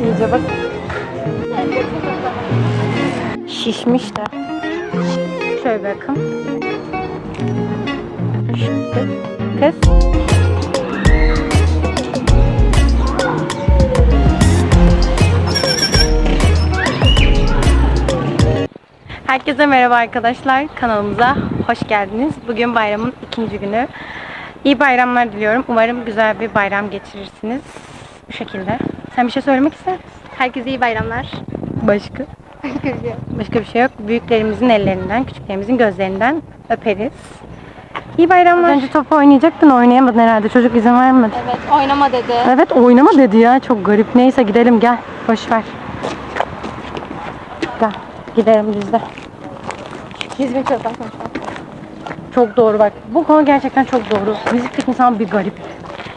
İyice bak. Şişmiş de. Şöyle bakın. Şöyle. Kız. Herkese merhaba arkadaşlar. Kanalımıza hoş geldiniz. Bugün bayramın ikinci günü. İyi bayramlar diliyorum. Umarım güzel bir bayram geçirirsiniz. Bu şekilde. Sen bir şey söylemek ister misin? Herkese iyi bayramlar. Başka? Başka bir şey yok. Büyüklerimizin ellerinden, küçüklerimizin gözlerinden öperiz. İyi bayramlar. Az önce top oynayacaktın oynayamadın herhalde. Çocuk izin vermedi. Evet oynama dedi. Evet oynama dedi ya. Çok garip. Neyse gidelim gel. Boş ver. Gel. Gidelim biz de. Çocuktan konuşalım. Çok doğru bak. Bu konu gerçekten çok doğru. Müzikteki insan bir garip.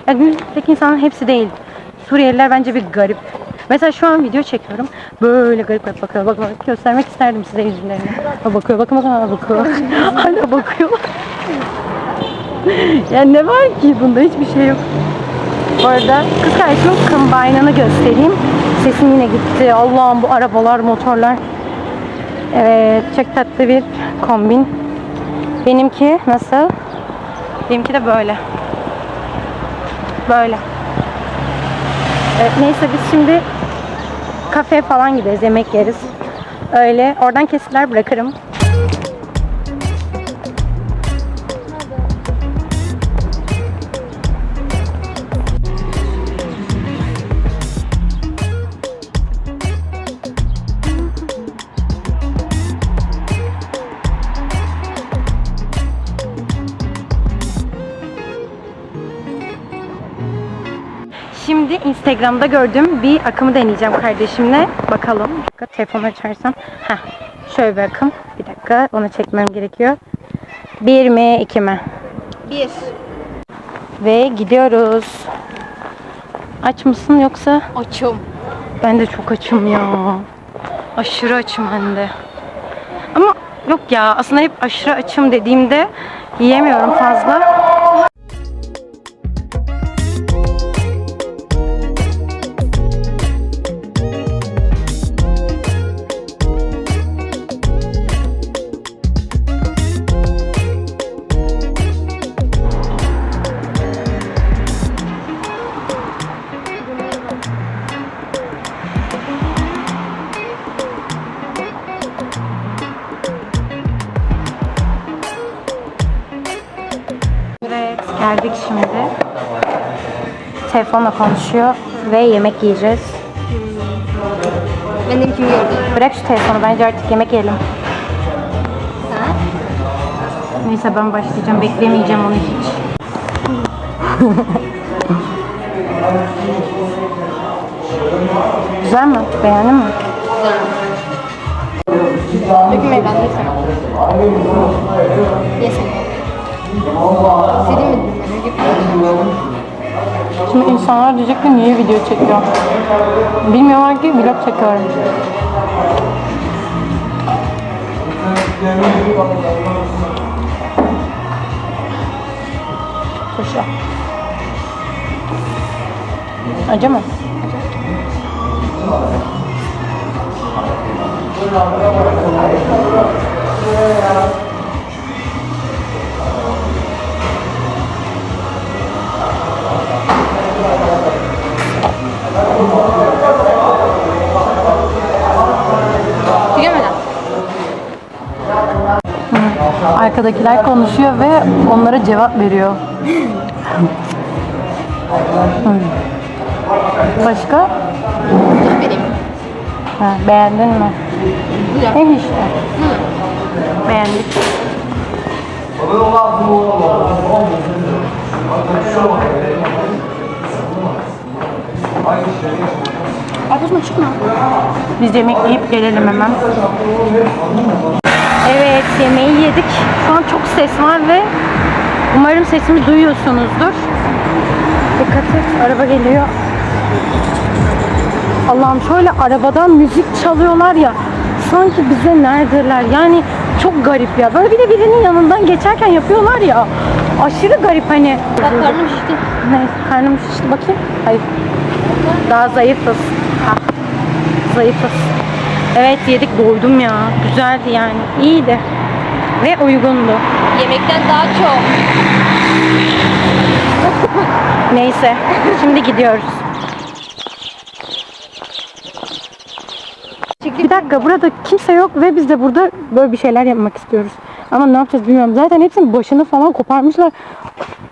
Ya müzikteki insanın hepsi değil. Suriyeliler bence bir garip. Mesela şu an video çekiyorum. Böyle garip garip bakıyor. Bak bak göstermek isterdim size yüzlerini. Ha, bakıyor bakın bakın hala bakıyor. hala bakıyor. ya ne var ki bunda hiçbir şey yok. Bu arada kız kardeşimin combine'ını göstereyim. Sesim yine gitti. Allah'ım bu arabalar, motorlar. Evet, çok tatlı bir kombin. Benimki nasıl? Benimki de böyle. Böyle. Evet, neyse biz şimdi kafeye falan gideriz, yemek yeriz. Öyle. Oradan kesitler bırakırım. Instagram'da gördüğüm bir akımı deneyeceğim kardeşimle. Bakalım. Bir dakika telefonu açarsam. Heh. Şöyle bir akım. Bir dakika onu çekmem gerekiyor. Bir mi iki mi? Bir. Ve gidiyoruz. Aç mısın yoksa? Açım. Ben de çok açım ya. Aşırı açım hem de. Ama yok ya aslında hep aşırı açım dediğimde yiyemiyorum fazla. Şimdi. Telefonla konuşuyor ve yemek yiyeceğiz. Benim kim gördü? Bırak şu telefonu bence artık yemek yiyelim. Ha? Neyse ben başlayacağım. Beklemeyeceğim onu hiç. Güzel mi? Beğendin mi? Döküm eğlendi sen. Şimdi insanlar diyecek ki niye video çekiyor? Bilmiyorlar ki vlog çekiyorum. Turşu. Acı mı? Bilemeden. Arkadakiler konuşuyor ve onlara cevap veriyor. Hı. Başka? Benim. Ha, beğendin mi? Güzel. Ne işte? Beğendik. Arkadaşım açık mı? Biz yemek yiyip gelelim hemen. Evet yemeği yedik. Şu an çok ses var ve umarım sesimi duyuyorsunuzdur. Dikkat et araba geliyor. Allah'ım şöyle arabadan müzik çalıyorlar ya sanki bize neredeler yani Çok garip ya. Böyle bir de birinin yanından geçerken yapıyorlar ya. Aşırı garip hani. Bak karnım şişti. Ne? Karnım şişti bakayım. Hayır. Daha zayıfız. Ha. Zayıfız. Evet yedik doydum ya. Güzeldi yani. İyiydi. Ve uygundu. Yemekten daha çok. Neyse. Şimdi gidiyoruz. Bir dakika burada kimse yok ve biz de burada böyle bir şeyler yapmak istiyoruz. Ama ne yapacağız bilmiyorum. Zaten hepsinin başını falan koparmışlar.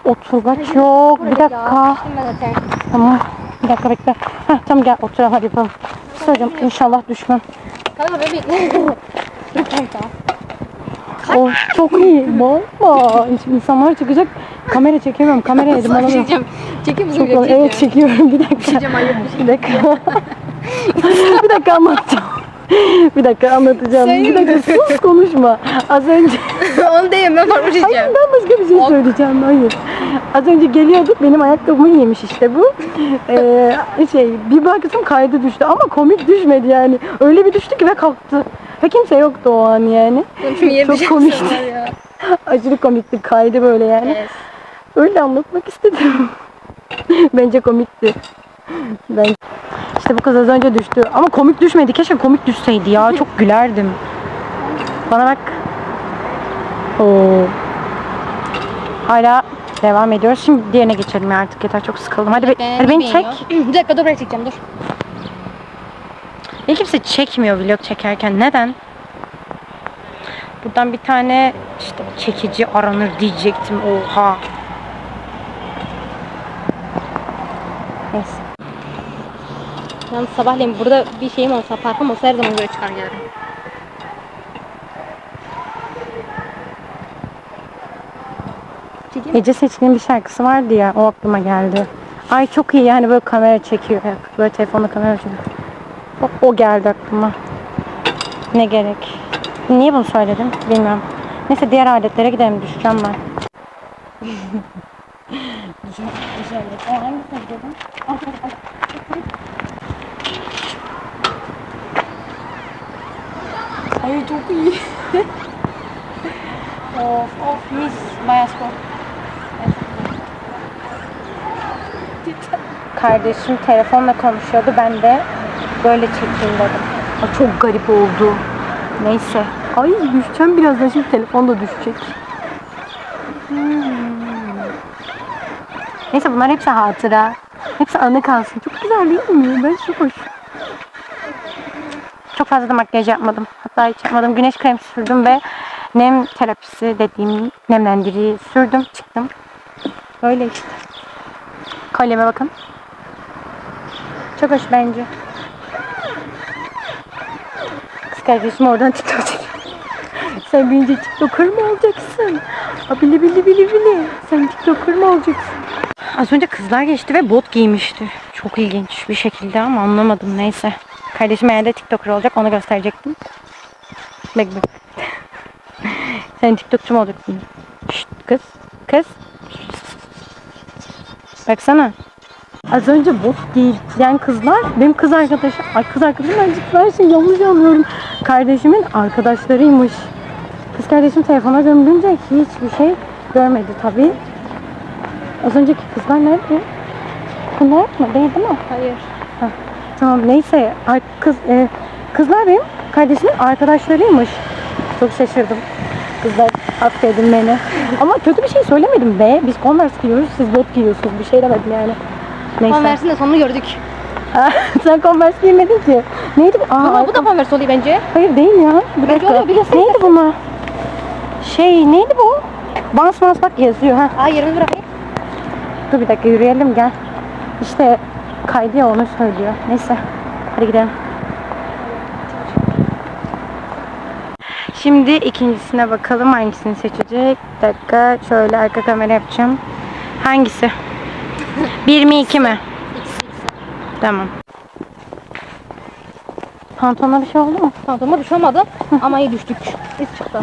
Oturgaç yok. Bir dakika. Tamam. Bir dakika bekle. Heh, tamam gel oturalım hadi yapalım. Söyleyeceğim inşallah düşmem. Kanka ben bekle. Oh çok iyi. Bomba. İnsanlar çıkacak. Kamera çekemiyorum. Kamera elim alamıyorum. diyeceğim. Çekim misin? Çok video? Evet çekiyorum. Bir dakika. Çekeceğim ayıp bir dakika. bir dakika anlatacağım. Bir dakika anlatacağım. Bir dakika sus konuşma. Az önce Onu değil ben farklı Hayır çekeceğim. ben başka bir şey söyleyeceğim. Hayır. Az önce geliyorduk benim ayakkabımı yemiş işte bu. Ee, şey bir baktım kaydı düştü ama komik düşmedi yani. Öyle bir düştü ki ve kalktı. Ve kimse yoktu o an yani. Çok komikti. Aşırı komikti kaydı böyle yani. Evet. Öyle anlatmak istedim. Bence komikti. Ben işte bu kız az önce düştü. Ama komik düşmedi. Keşke komik düşseydi ya. Çok gülerdim. Bana bak. Oo. Hala devam ediyoruz. Şimdi diğerine geçelim ya artık yeter. Çok sıkıldım. Hadi, be, hadi beni çek. Bir dakika dur ben çekeceğim dur. Beni kimse çekmiyor vlog çekerken. Neden? Buradan bir tane işte çekici aranır diyecektim. Oha. Neyse. Yalnız sabahleyin burada bir şeyim olsa, parfüm olsa her zaman böyle çıkar gelirim. Çekeyim mi? Ece Seçkin'in bir şarkısı vardı ya. O aklıma geldi. Ay çok iyi yani böyle kamera çekiyor. hep. Böyle telefonla kamera çekiyor. O, o geldi aklıma. Ne gerek? Niye bunu söyledim? Bilmiyorum. Neyse diğer aletlere gidelim. Düşeceğim ben. Ay çok iyi. Of of mis. Bayağı spor. Kardeşim telefonla konuşuyordu. Ben de böyle çekeyim dedim. Aa, çok garip oldu. Neyse. Ay düşeceğim birazdan. Şimdi telefon da düşecek. Hmm. Neyse bunlar hepsi hatıra. Hepsi anı kalsın. Çok güzel değil mi? Ben çok hoş. Çok fazla da makyaj yapmadım. Hatta hiç yapmadım. Güneş kremi sürdüm ve nem terapisi dediğim nemlendirici sürdüm. Çıktım. Böyle işte. Kolyeme bakın. Çok hoş bence. Kız kardeşim oradan TikTok çekiyor. Sen büyüyünce TikToker mı olacaksın? Ha bili bili bili bili. Sen TikToker mı olacaksın? Az önce kızlar geçti ve bot giymişti. Çok ilginç bir şekilde ama anlamadım neyse. Kardeşim eğer de TikToker olacak onu gösterecektim. Bek bek. Sen TikTokçu mu olacaksın? Şşt, kız. Kız. Baksana. Az önce bot giyen kızlar benim kız arkadaşım. Ay kız arkadaşım ben her şeyi yanlış anlıyorum. Kardeşimin arkadaşlarıymış. Kız kardeşim telefona gömülünce hiçbir şey görmedi tabii. Az önceki kızlar nerede? Bunlar mı? Değil değil mi? Hayır. Tamam neyse Ar- kız e, kızlar benim kardeşimin arkadaşlarıymış. Çok şaşırdım. Kızlar affedin beni. Ama kötü bir şey söylemedim be. Biz Converse giyiyoruz, siz bot giyiyorsunuz. Bir şey demedim yani. Neyse. Converse'in de sonunu gördük. Sen Converse giymedin ki. Neydi bu? Aa, Ama bu da Converse oluyor bence. Hayır değil ya. Bir Bence dakika. oluyor, bir göster, Neydi bunlar? Şey neydi bu? Bans bans bak yazıyor ha. Aa yerimi bırakayım. Dur bir dakika yürüyelim gel. İşte kaydı ya onu söylüyor. Neyse. Hadi gidelim. Şimdi ikincisine bakalım hangisini seçecek. Bir dakika şöyle arka kamera yapacağım. Hangisi? Bir mi iki mi? Tamam. Pantolona bir şey oldu mu? Pantolonuma bir şey olmadı ama iyi düştük. İz çıktı.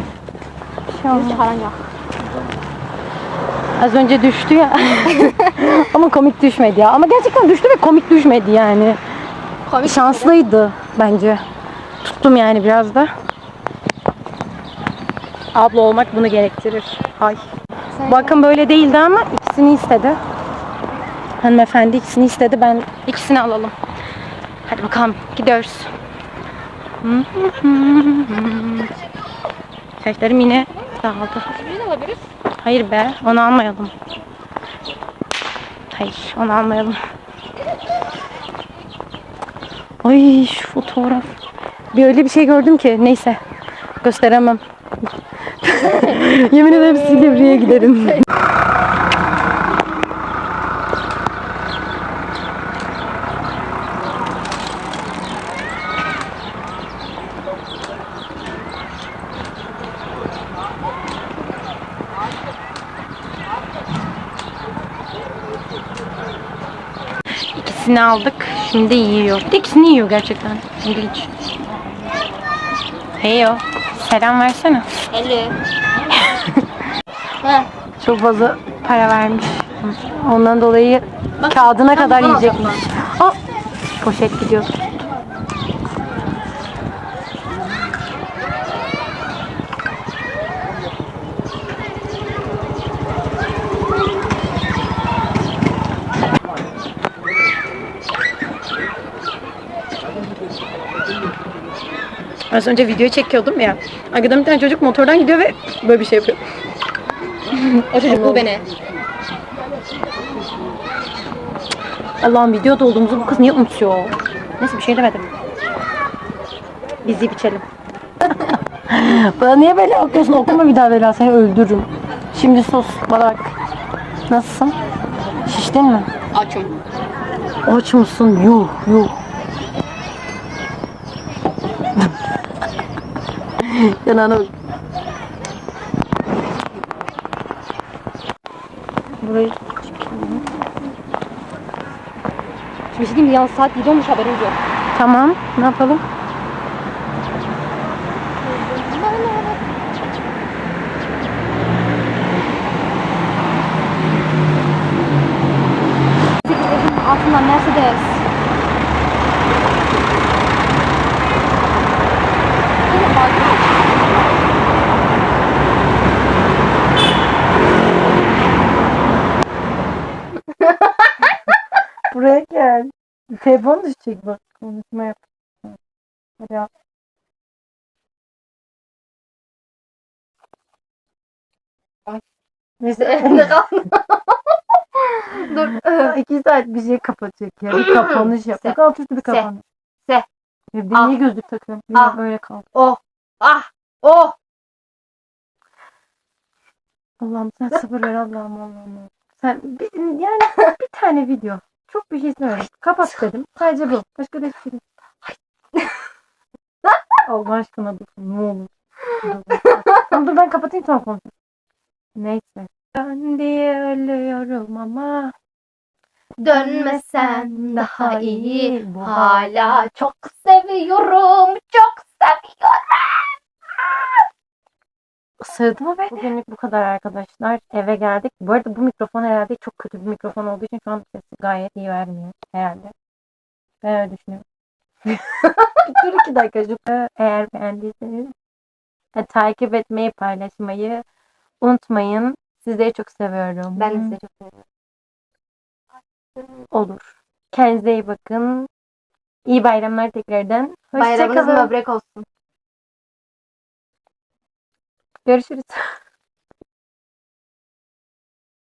Bir şey oldu. İz çıkaran yok. Az önce düştü ya. Ama komik düşmedi ya. Ama gerçekten düştü ve komik düşmedi yani. Komik. Şanslıydı bence. Tuttum yani biraz da. Abla olmak bunu gerektirir. Ay. Bakın böyle değildi ama ikisini istedi. Hanımefendi ikisini istedi. Ben ikisini alalım. Hadi bakalım gidiyoruz. Saçlarım yine dağıldı. Hayır be onu almayalım. Hayır onu almayalım. Ay şu fotoğraf. Bir öyle bir şey gördüm ki neyse gösteremem. Yemin ederim Silivri'ye giderim. İkisini aldık. Şimdi yiyor. İkisini yiyor gerçekten. İlginç. Heyo. Selam versene. Eli. ha. Çok fazla para vermiş. Ondan dolayı kağıdına kadar yiyecekmiş. Aa, poşet gidiyor. Az önce video çekiyordum ya. Arkadan bir tane çocuk motordan gidiyor ve böyle bir şey yapıyor. O çocuk bu beni. Allah'ım videoda olduğumuzu bu kız niye unutuyor? Neyse bir şey demedim. Biz yiyip içelim. Bana niye böyle bakıyorsun? Okuma bir daha Bela seni öldürürüm. Şimdi sus bana bak. Nasılsın? Şiştin mi? Açım. Aç mısın? Yuh yuh. Yanağına bak. Burayı. Şimdi bir şey diyeyim mi? Yalnız saat 7 olmuş haberiniz yok. Tamam. Ne yapalım? Telefon düşecek bak. Konuşma yap. Ay. Neyse. Elimde kaldı. Dur. İki saat bir şey kapatacak ya. Bir kapanış yap. Bak alt üstü bir kapanış. Se. Ya Ah. niye gözlük takıyorum? Bilmiyorum Ah. böyle kaldı. Oh. Ah. Oh. Allah'ım sen sabır ver Allah'ım Allah'ım. Sen bir, yani bir tane video. Çok bir şey istemiyorum. Kapat dedim. Sadece bu. Başka da hiçbir şey. Allah aşkına dur. Ne olur. Tamam dur ben kapatayım sonra konuşuruz. Neyse. Ben diye ölüyorum ama Dönmesen daha iyi. Hala çok seviyorum. Çok seviyorum. Sığdı be? Bugünlük bu kadar arkadaşlar. Eve geldik. Bu arada bu mikrofon herhalde çok kötü bir mikrofon olduğu için şu an sesi gayet iyi vermiyor herhalde. Ben öyle düşünüyorum. Dur iki dakika. Şu- Eğer beğendiyseniz e, takip etmeyi, paylaşmayı unutmayın. Sizleri çok seviyorum. Ben de sizi çok seviyorum. Olur. Kendinize iyi bakın. İyi bayramlar tekrardan. Bayramınız Hoşçakalın. mübarek olsun. перщиц